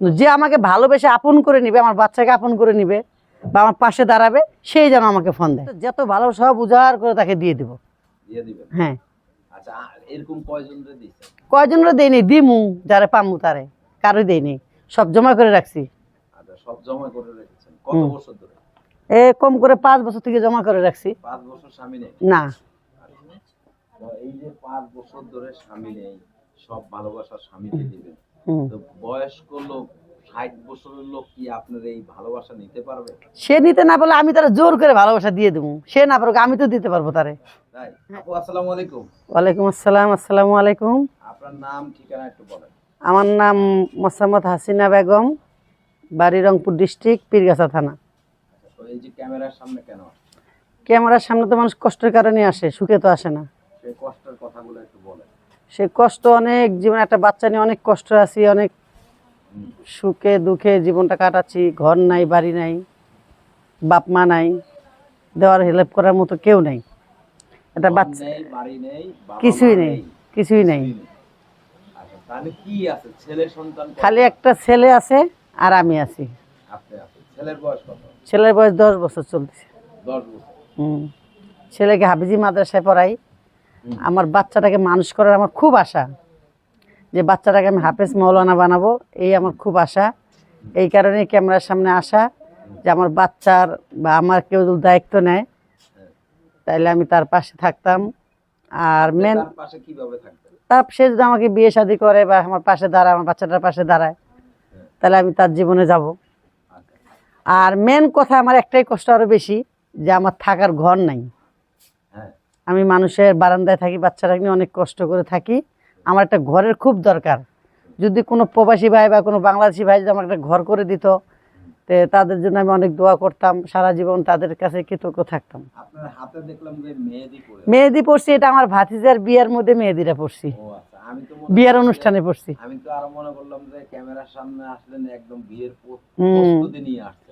যে আমাকে ভালোবেসে আপন করে নিবে আমার বাচ্চাকে আপন করে নিবে বা আমার পাশে দাঁড়াবে সেই যেন আমাকে ফোন দেয়। যত ভালোবাসা সব উজাড় করে তাকে দিয়ে দিব। হ্যাঁ। আচ্ছা আ- কয়জন রে দেয়নি দিমু যারে পামু তারে। কারোই দেয়নি সব জমা করে রাখছি। আচ্ছা করে এ কম করে পাঁচ বছর থেকে জমা করে রাখছি। না। এই যে পাঁচ বছর ধরে স্বামী নেই সব ভালোবাসা স্বামীকে দিবেন। বয়স্ক লোক ষাট বছরের লোক কি আপনার এই ভালোবাসা নিতে পারবে? সে নিতে না পারলে আমি তারা জোর করে ভালোবাসা দিয়ে দেবো। সে না পারুক আমি তো দিতে পারব তারে। তাই? আসসালামু আলাইকুম। ওয়ালাইকুম আসসালাম আসসালামু আলাইকুম। আপনার নাম ঠিকানা একটু বলেন। আমার নাম মোসাম্মদ হাসিনা বেগম বাড়ি রংপুর ডিস্ট্রিক্ট পীরগাছা থানা। আচ্ছা, এই যে ক্যামেরার সামনে কেন ক্যামেরার সামনে তো মানুষ কষ্টের কারণে আসে সুখে তো আসে না। সেই কষ্টের কথাগুলো একটু বলেন। সে কষ্ট অনেক জীবনে একটা বাচ্চা নিয়ে অনেক কষ্ট আছি অনেক সুখে দুঃখে জীবনটা কাটাচ্ছি ঘর নাই বাড়ি নাই বাপ মা নাই দেওয়ার হেল্প করার মতো কেউ নেই। একটা বাচ্চা কিছুই নেই কিছুই নেই। আচ্ছা? খালি একটা ছেলে আছে আর আমি আছি। ছেলের বয়স দশ বছর চলতেছে। ছেলেকে হাফিজি মাদ্রাসায় পড়াই। আমার বাচ্চাটাকে মানুষ করার আমার খুব আশা যে বাচ্চাটাকে আমি হাফেজ মৌলানা বানাবো এই আমার খুব আশা। এই কারণে ক্যামেরার সামনে আসা যে আমার বাচ্চার বা আমার কেউ যদি দায়িত্ব নেয় তাইলে আমি তার পাশে থাকতাম। আর মেন তার সে যদি আমাকে বিয়ে শাদি করে বা আমার পাশে দাঁড়ায় আমার বাচ্চাটার পাশে দাঁড়ায় তাহলে আমি তার জীবনে যাব। আচ্ছা। আর মেন কথা আমার একটাই কষ্ট আরও বেশি যে আমার থাকার ঘর নাই। হ্যাঁ আমি মানুষের বারান্দায় থাকি বাচ্চারা নিয়ে অনেক কষ্ট করে থাকি। আমার একটা ঘরের খুব দরকার। যদি কোনো প্রবাসী ভাই বা কোনো বাংলাদেশি ভাই যদি আমার একটা ঘর করে দিত তে তাদের জন্য আমি অনেক দোয়া করতাম সারা জীবন তাদের কাছে কৃতজ্ঞ থাকতাম। মেহেদি পড়ছি এটা আমার ভাতিজার বিয়ের মধ্যে মেহেদিটা পড়ছি আচ্ছা বিয়ের অনুষ্ঠানে পড়ছি আমি তো আরও মনে করলাম যে ক্যামেরার সামনে আসলেন একদম বিয়ের প্রস্তুতি নিয়ে আসছেন।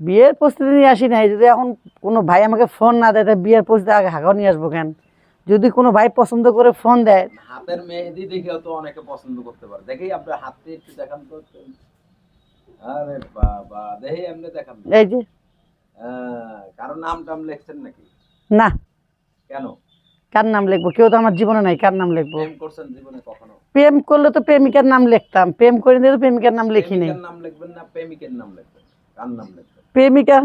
বিয়ের প্রস্তুতি নিয়ে আসি নাই যদি এখন কোনো ভাই আমাকে ফোন না দেয় তাহলে বিয়ের প্রস্তুতি আগে হাগাও নিয়ে আসব কেন? যদি কোনো ভাই পছন্দ করে ফোন দেয় হাতের মেহেদি দেখেও তো অনেকে পছন্দ করতে পারে। দেখেই আপনার হাতটা একটু দেখান তো আরে বাবা দেখেই এমনি দেখান না। এই যে। কারও নাম টাম লেখছেন নাকি? না। কেন? কার নাম লিখব? কেউ তো আমার জীবনে নাই কার নাম লিখব? প্রেম করছেন জীবনে কখনো? প্রেম করলে তো প্রেমিকার নাম লিখতাম প্রেম করে দিলে তো প্রেমিকার নাম লিখি নেই। প্রেমিকার নাম লিখবেন না প্রেমিকের নাম লিখবেন। কার নাম লিখবেন? প্রেমিকার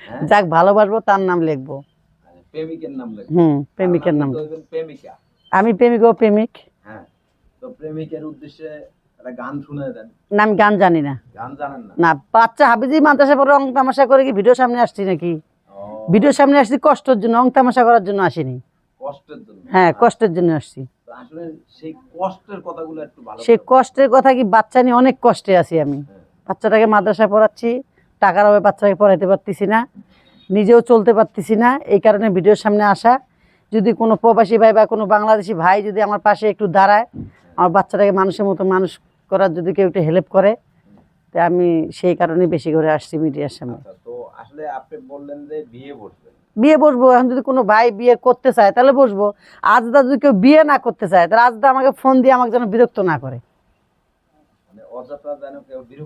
হ্যাঁ? যাক ভালোবাসবো তার নাম লিখব। আচ্ছা, প্রেমিকের নাম হুম প্রেমিকের নাম। প্রেমিকা। আমি প্রেমিক ও প্রেমিক। হ্যাঁ তো প্রেমিকের উদ্দেশ্যে গান শুনে দেন। না আমি গান জানি না। গান জানেন না? না বাচ্চা হাবিজি মাদ্রাসা পরে তামাশা করে কি ভিডিও সামনে আসছি নাকি? ভিডিও সামনে আসছি কষ্টের জন্য অং তামাশা করার জন্য আসিনি। কষ্টের জন্য। হ্যাঁ কষ্টের জন্য আসছি। আসলে সেই কষ্টের কথাগুলো একটু ভালো সেই কষ্টের কথা কি বাচ্চা নিয়ে অনেক কষ্টে আছি আমি। হ্যাঁ। বাচ্চাটাকে মাদ্রাসায় পড়াচ্ছি টাকার অভাবে বাচ্চাকে পড়াইতে পারতেছি না নিজেও চলতে পারতেছি না এই কারণে ভিডিওর সামনে আসা। যদি কোনো প্রবাসী ভাই বা কোনো বাংলাদেশি ভাই যদি আমার পাশে একটু দাঁড়ায় আমার বাচ্চাটাকে মানুষের মতো মানুষ করার যদি কেউ একটু হেল্প করে তা আমি সেই কারণে বেশি করে আসছি মিডিয়ার সামনে। আচ্ছা তো আসলে আপনি বললেন যে বিয়ে বসবেন বিয়ে বসবো এখন যদি কোনো ভাই বিয়ে করতে চায় তাহলে বসবো। আজদা যদি কেউ বিয়ে না করতে চায় তাহলে আজদা আমাকে ফোন দিয়ে আমাকে যেন বিরক্ত না করে। মানে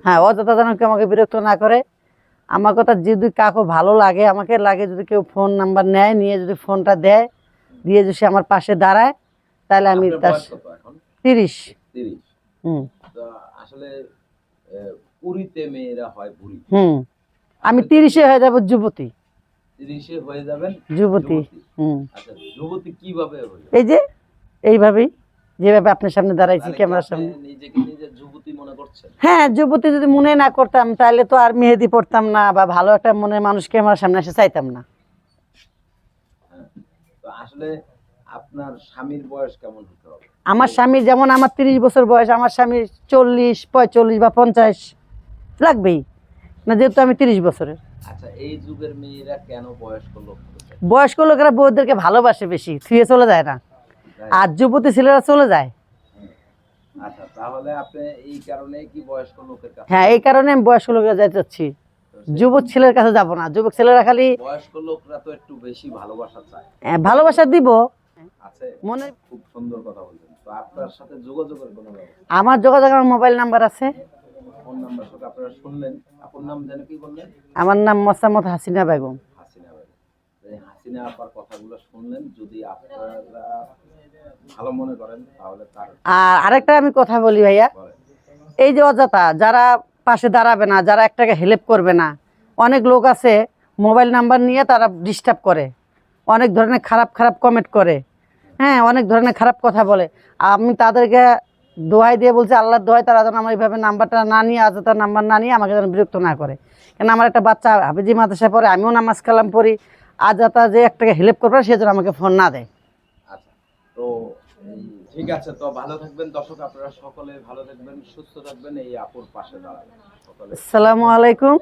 হ্যাঁ অযথা যেন কেউ আমাকে বিরক্ত না করে। আমার কথা যদি কাকু ভালো লাগে আমাকে লাগে যদি কেউ ফোন নাম্বার নেয় নিয়ে যদি ফোনটা দেয় দিয়ে যদি সে আমার পাশে দাঁড়ায় তাহলে আমি তার তিরিশ। তিরিশ। হুম। আসলে পুরীতে মেয়েরা হয় বুড়ি। হুম। আমি তিরিশে হয়ে যাব যুবতী। তিরিশে হয়ে যাবেন যুবতী হুম। আচ্ছা যুবতী কীভাবে এই যে এইভাবেই যেভাবে আপনার সামনে দাঁড়াইছি ক্যামেরার সামনে। নিজেকে হ্যাঁ যুবতী যদি মনে না করতাম তাহলে তো আর মেহেদি পড়তাম না বা ভালো একটা মনের মানুষ ক্যামেরার সামনে এসে চাইতাম না। আসলে আপনার স্বামীর বয়স কেমন হতে হবে? আমার স্বামীর যেমন আমার তিরিশ বছর বয়স আমার স্বামীর চল্লিশ পঁয়তাল্লিশ বা পঞ্চাশ লাগবেই না যেহেতু আমি তিরিশ বছরের। আচ্ছা এই যুগের মেয়েরা কেন বয়স্ক লোক বয়স্ক লোকেরা বউদেরকে ভালোবাসে বেশি থুয়ে চলে যায় না। আর যুবতী ছেলেরা চলে যায়। আচ্ছা তাহলে আপনি এই কারণে কি বয়স্ক লোকের কাছে হ্যাঁ এই কারণে আমি বয়স্ক লোকেরা যাইতে চাচ্ছি যুবক ছেলের কাছে যাব না। যুবক ছেলেরা খালি বয়স্ক লোকরা তো একটু বেশি ভালোবাসা চায়। আহ, ভালোবাসা দিব। আছে মনে খুব সুন্দর কথা বলছেন তো আপনার সাথে যোগাযোগের কোনো আমার যোগাযোগ আমার মোবাইল নাম্বার আছে। ফোন নাম্বার সাথে আপনারা শুনলেন। আপনার নাম যেন কি বললেন? আমার নাম মোসাম্মদ হাসিনা বেগম। হাসিনা আপার কথাগুলো শুনলেন যদি আপনারা ভালো মনে করেন তাহলে তার আর আরেকটা আমি কথা বলি ভাইয়া। এই যে অযথা যারা পাশে দাঁড়াবে না যারা একটাকে হেল্প করবে না অনেক লোক আছে মোবাইল নাম্বার নিয়ে তারা ডিস্টার্ব করে অনেক ধরনের খারাপ খারাপ কমেন্ট করে হ্যাঁ অনেক ধরনের খারাপ কথা বলে। আমি তাদেরকে দোহাই দিয়ে বলছি আল্লাহর দোহাই তারা যেন আমার এইভাবে নাম্বারটা না নিয়ে অযথা নাম্বার না নিয়ে আমাকে যেন বিরক্ত না করে। কেন আমার একটা বাচ্চা হাফিজি মাদ্রাসায় পড়ে আমিও নামাজ কালাম পড়ি আজাতা যে একটাকে হেল্প করবে সেজন্য আমাকে ফোন না দেয়। আচ্ছা তো ঠিক আছে তো ভালো থাকবেন। দর্শক আপনারা সকলে ভালো থাকবেন সুস্থ থাকবেন। এই আপুর পাশে দাঁড়াবেন। সকলে আসসালামু আলাইকুম।